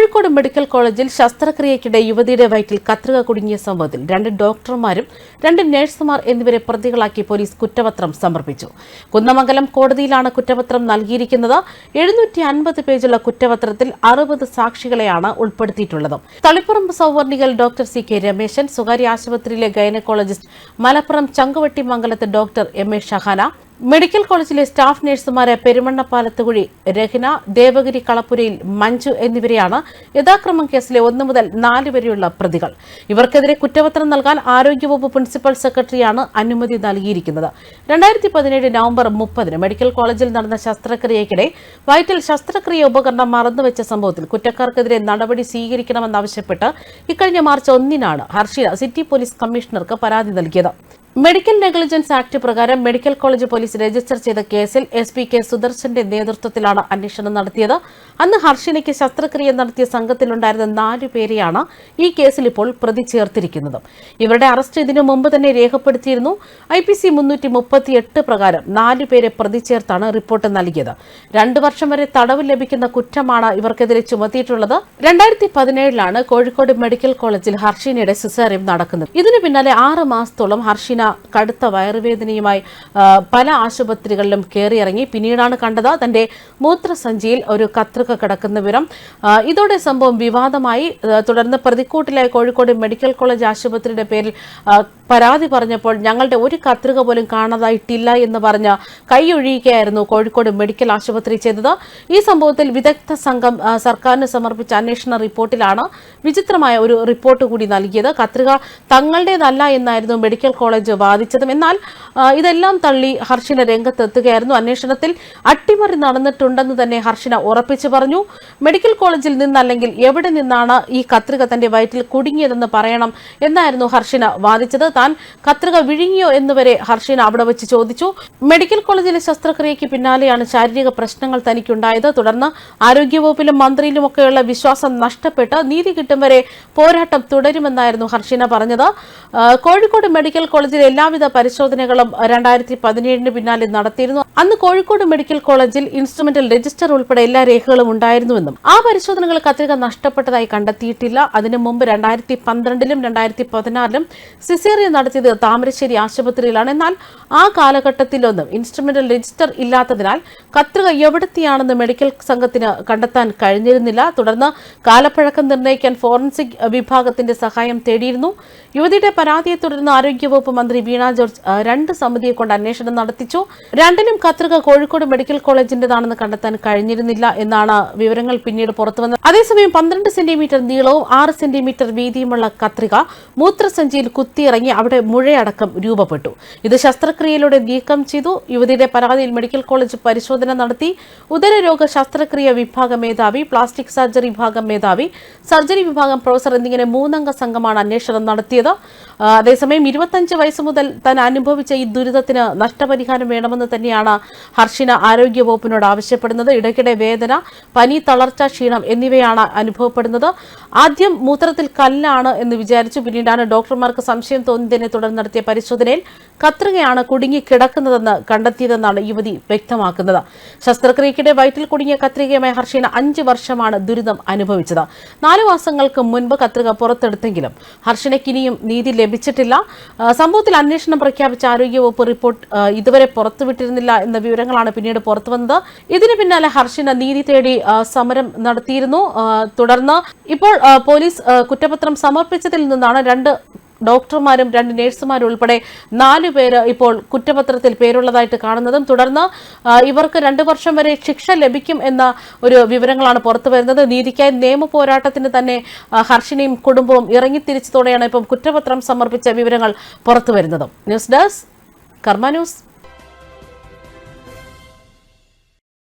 Kozhikode medical കോളേജിൽ ശസ്ത്രക്രിയയ്ക്കിടെ യുവതിയുടെ വയറ്റിൽ കത്രിക കുടുങ്ങിയ സംഭവത്തിൽ രണ്ട് ഡോക്ടർമാരും രണ്ട് നഴ്സുമാർ എന്നിവരെ പ്രതികളാക്കി പോലീസ് കുറ്റപത്രം സമർപ്പിച്ചു. കുന്നമംഗലം കോടതിയിലാണ് കുറ്റപത്രം നൽകിയിരിക്കുന്നത്. എഴുന്നൂറ്റി അൻപത് പേജുള്ള കുറ്റപത്രത്തിൽ അറുപത് സാക്ഷികളെയാണ് ഉൾപ്പെടുത്തിയിട്ടുള്ളത്. തളിപ്പറമ്പ് സൗവർണികൽ ഡോക്ടർ സി കെ രമേശൻ സ്വകാര്യ ആശുപത്രിയിലെ gynaecologist Malappuram Changuvetty Mangalath doctor M A Shahana medical കോളേജിലെ സ്റ്റാഫ് നഴ്സുമാരെ പെരുമണ്ണപ്പാലത്തുകുഴി രഹ്ന ദേവഗിരി കളപ്പുരയിൽ മഞ്ജു എന്നിവരെയാണ് യഥാക്രമം കേസിലെ ഒന്നു മുതൽ നാല് വരെയുള്ള പ്രതികൾ. ഇവർക്കെതിരെ കുറ്റപത്രം നൽകാൻ ആരോഗ്യവകുപ്പ് പ്രിൻസിപ്പൽ സെക്രട്ടറിയാണ് അനുമതി നൽകിയിരിക്കുന്നത്. രണ്ടായിരത്തി പതിനേഴ് നവംബർ മുപ്പതിന് മെഡിക്കൽ കോളേജിൽ നടന്ന ശസ്ത്രക്രിയയ്ക്കിടെ വയറ്റിൽ ശസ്ത്രക്രിയ ഉപകരണം മറന്നുവെച്ച സംഭവത്തിൽ കുറ്റക്കാർക്കെതിരെ നടപടി സ്വീകരിക്കണമെന്നാവശ്യപ്പെട്ട് ഇക്കഴിഞ്ഞ മാർച്ച് ഒന്നിനാണ് ഹർഷിന സിറ്റി പോലീസ് കമ്മീഷണർക്ക് പരാതി നൽകിയത്. മെഡിക്കൽ നെഗ്ലിജൻസ് ആക്ട് പ്രകാരം മെഡിക്കൽ കോളേജ് പോലീസ് രജിസ്റ്റർ ചെയ്ത കേസിൽ എസ് പി കെ സുദർശന്റെ നേതൃത്വത്തിലാണ് അന്വേഷണം നടത്തിയത്. അന്ന് ഹർഷിനയ്ക്ക് ശസ്ത്രക്രിയ നടത്തിയ സംഘത്തിലുണ്ടായിരുന്ന നാലു പേരെയാണ് ഈ കേസിൽ ഇപ്പോൾ പ്രതി ചേർത്തിരിക്കുന്നത്. ഇവരുടെ അറസ്റ്റ് ഇതിനു മുമ്പ് തന്നെ രേഖപ്പെടുത്തിയിരുന്നു. ഐ പി സി മുന്നൂറ്റി മുപ്പത്തിയെട്ട് പ്രകാരം നാലു പേരെ പ്രതി ചേർത്താണ് റിപ്പോർട്ട് നൽകിയത്. രണ്ടു വർഷം വരെ തടവ് ലഭിക്കുന്ന കുറ്റമാണ് ഇവർക്കെതിരെ ചുമത്തിയിട്ടുള്ളത്. രണ്ടായിരത്തി പതിനേഴിലാണ് കോഴിക്കോട് മെഡിക്കൽ കോളേജിൽ ഹർഷിനയുടെ സിസേറിയം നടക്കുന്നത്. ഇതിനു പിന്നാലെ ആറ് മാസത്തോളം ഹർഷിന കടുത്ത വയറുവേദനയുമായി പല ആശുപത്രികളിലും കയറിയിറങ്ങി പിന്നീടാണ് കണ്ടത് തന്റെ മൂത്രസഞ്ചിയിൽ ഒരു കത്രിക കിടക്കുന്ന വിവരം. ഇതോടെ സംഭവം വിവാദമായി. തുടർന്ന് പ്രതിക്കൂട്ടിലായ കോഴിക്കോട് മെഡിക്കൽ കോളേജ് ആശുപത്രിയുടെ പേരിൽ പരാതി പറഞ്ഞപ്പോൾ ഞങ്ങളുടെ ഒരു കത്രിക പോലും കാണാതായിട്ടില്ല എന്ന് പറഞ്ഞ് കൈയൊഴിയുകയായിരുന്നു കോഴിക്കോട് മെഡിക്കൽ ആശുപത്രി ചെയ്തത്. ഈ സംഭവത്തിൽ വിദഗ്ധ സംഘം സർക്കാരിന് സമർപ്പിച്ച അന്വേഷണ റിപ്പോർട്ടിലാണ് വിചിത്രമായ ഒരു റിപ്പോർട്ട് കൂടി നൽകിയത്. കത്രിക തങ്ങളുടേതല്ല എന്നായിരുന്നു മെഡിക്കൽ കോളേജ് വാദിച്ചതും. എന്നാൽ ഇതെല്ലാം തള്ളി ഹർഷിന രംഗത്തെത്തുകയായിരുന്നു. അന്വേഷണത്തിൽ അട്ടിമറി നടന്നിട്ടുണ്ടെന്ന് തന്നെ ഹർഷിന ഉറപ്പിച്ചു പറഞ്ഞു. മെഡിക്കൽ കോളേജിൽ നിന്നല്ലെങ്കിൽ എവിടെ നിന്നാണ് ഈ കത്രിക തന്റെ വയറ്റിൽ കുടുങ്ങിയതെന്ന് പറയണം എന്നായിരുന്നു ഹർഷിന വാദിച്ചത്. താൻ കത്രിക വിഴുങ്ങിയോ എന്നുവരെ ഹർഷിന അവിടെ വെച്ച് ചോദിച്ചു. മെഡിക്കൽ കോളേജിലെ ശസ്ത്രക്രിയയ്ക്ക് പിന്നാലെയാണ് ശാരീരിക പ്രശ്നങ്ങൾ തനിക്കുണ്ടായത്. തുടർന്ന് ആരോഗ്യവകുപ്പിലും മന്ത്രിയിലുമൊക്കെയുള്ള വിശ്വാസം നഷ്ടപ്പെട്ട് നീതി കിട്ടും വരെ പോരാട്ടം തുടരുമെന്നായിരുന്നു ഹർഷിന പറഞ്ഞത്. കോഴിക്കോട് മെഡിക്കൽ കോളേജിലെ എല്ലാവിധ പരിശോധനകളും രണ്ടായിരത്തി പതിനേഴിന് പിന്നാലെ നടത്തിയിരുന്നു. അന്ന് കോഴിക്കോട് മെഡിക്കൽ കോളേജിൽ ഇൻസ്ട്രുമെന്റൽ രജിസ്റ്റർ ഉൾപ്പെടെ എല്ലാ രേഖകളും ഉണ്ടായിരുന്നുവെന്നും ആ പരിശോധനകൾ കത്രിക നഷ്ടപ്പെട്ടതായി കണ്ടെത്തിയിട്ടില്ല. അതിനു മുമ്പ് രണ്ടായിരത്തി പന്ത്രണ്ടിലും രണ്ടായിരത്തി പതിനാറിലും സിസേറിയൻ നടത്തിയത് താമരശ്ശേരി ആശുപത്രിയിലാണ്. എന്നാൽ ആ കാലഘട്ടത്തിലൊന്നും ഇൻസ്ട്രുമെന്റൽ രജിസ്റ്റർ ഇല്ലാത്തതിനാൽ കത്രിക എവിടത്തെയാണെന്ന് മെഡിക്കൽ സംഘത്തിന് കണ്ടെത്താൻ കഴിഞ്ഞിരുന്നില്ല. തുടർന്ന് കാലപ്പഴക്കം നിർണയിക്കാൻ ഫോറൻസിക് വിഭാഗത്തിന്റെ സഹായം തേടിയിരുന്നു. യുവതിയുടെ പരാതിയെ തുടർന്ന് ആരോഗ്യവകുപ്പ് വീണ ജോർജ് രണ്ട് സമിതിയെ കൊണ്ട് അന്വേഷണം നടത്തിച്ചു. രണ്ടിനും കത്രിക കോഴിക്കോട് മെഡിക്കൽ കോളേജിന്റേതാണെന്ന് കണ്ടെത്താൻ കഴിഞ്ഞിരുന്നില്ല എന്നാണ് വിവരങ്ങൾ പിന്നീട് പുറത്തുവന്നത്. അതേസമയം പന്ത്രണ്ട് സെന്റിമീറ്റർ നീളവും ആറ് സെന്റിമീറ്റർ വീതിയുമുള്ള കത്രിക മൂത്രസഞ്ചിയിൽ കുത്തിയിറങ്ങി അവിടെ മുഴയടക്കം രൂപപ്പെട്ടു. ഇത് ശസ്ത്രക്രിയയിലൂടെ നീക്കം ചെയ്തു. യുവതിയുടെ പരാതിയിൽ മെഡിക്കൽ കോളേജ് പരിശോധന നടത്തി. ഉദരരോഗ ശസ്ത്രക്രിയ വിഭാഗം മേധാവി പ്ലാസ്റ്റിക് സർജറി വിഭാഗം മേധാവി സർജറി വിഭാഗം പ്രൊഫസർ എന്നിങ്ങനെ മൂന്നംഗ സംഘമാണ് അന്വേഷണം നടത്തിയത്. അതേസമയം ഇരുപത്തഞ്ച് വയസ്സ് മുതൽ താൻ അനുഭവിച്ച ഈ ദുരിതത്തിന് നഷ്ടപരിഹാരം വേണമെന്ന് തന്നെയാണ് ഹർഷിന ആരോഗ്യ വകുപ്പിനോട് ആവശ്യപ്പെടുന്നത്. ഇടയ്ക്കിടെ വേദന പനി തളർച്ച ക്ഷീണം എന്നിവയാണ് അനുഭവപ്പെടുന്നത്. ആദ്യം മൂത്രത്തിൽ കല്ലാണ് എന്ന് വിചാരിച്ചു. പിന്നീടാണ് ഡോക്ടർമാർക്ക് സംശയം തോന്നിയതിനെ തുടർന്ന് നടത്തിയ പരിശോധനയിൽ കത്രികയാണ് കുടുങ്ങി കിടക്കുന്നതെന്ന് കണ്ടെത്തിയതെന്നാണ് യുവതി വ്യക്തമാക്കുന്നത്. ശസ്ത്രക്രിയക്കിടെ വയറ്റിൽ കുടുങ്ങിയ കത്രികയുമായി ഹർഷീന അഞ്ച് വർഷമാണ് ദുരിതം അനുഭവിച്ചത്. നാലു മാസങ്ങൾക്ക് മുൻപ് കത്രിക പുറത്തെടുത്തെങ്കിലും ഹർഷനയ്ക്ക് ഇനിയും നീതി ലഭിച്ചിട്ടില്ല. ആ, സംഭവത്തിൽ അന്വേഷണം പ്രഖ്യാപിച്ച ആരോഗ്യവകുപ്പ് റിപ്പോർട്ട് ഇതുവരെ പുറത്തുവിട്ടിരുന്നില്ല എന്ന വിവരങ്ങളാണ് പിന്നീട് പുറത്തുവന്നത്. ഇതിന് പിന്നാലെ ഹർഷിന് നീതി തേടി സമരം നടത്തിയിരുന്നു. തുടർന്ന് ഇപ്പോൾ പോലീസ് കുറ്റപത്രം സമർപ്പിച്ചതിൽ നിന്നാണ് രണ്ട് ഡോക്ടർമാരും രണ്ട് നഴ്സുമാരും ഉൾപ്പെടെ നാലു പേര് ഇപ്പോൾ കുറ്റപത്രത്തിൽ പേരുള്ളതായിട്ട് കാണുന്നതും തുടർന്ന് ഇവർക്ക് രണ്ടു വർഷം വരെ ശിക്ഷ ലഭിക്കും എന്ന ഒരു വിവരങ്ങളാണ് പുറത്തു വരുന്നത്. നീതിക്കായി നിയമ പോരാട്ടത്തിന് തന്നെ ഹർഷിനെയും കുടുംബവും ഇറങ്ങിത്തിരിച്ചതോടെയാണ് ഇപ്പം കുറ്റപത്രം സമർപ്പിച്ച വിവരങ്ങൾ പുറത്തു വരുന്നത്. News desk Karma news.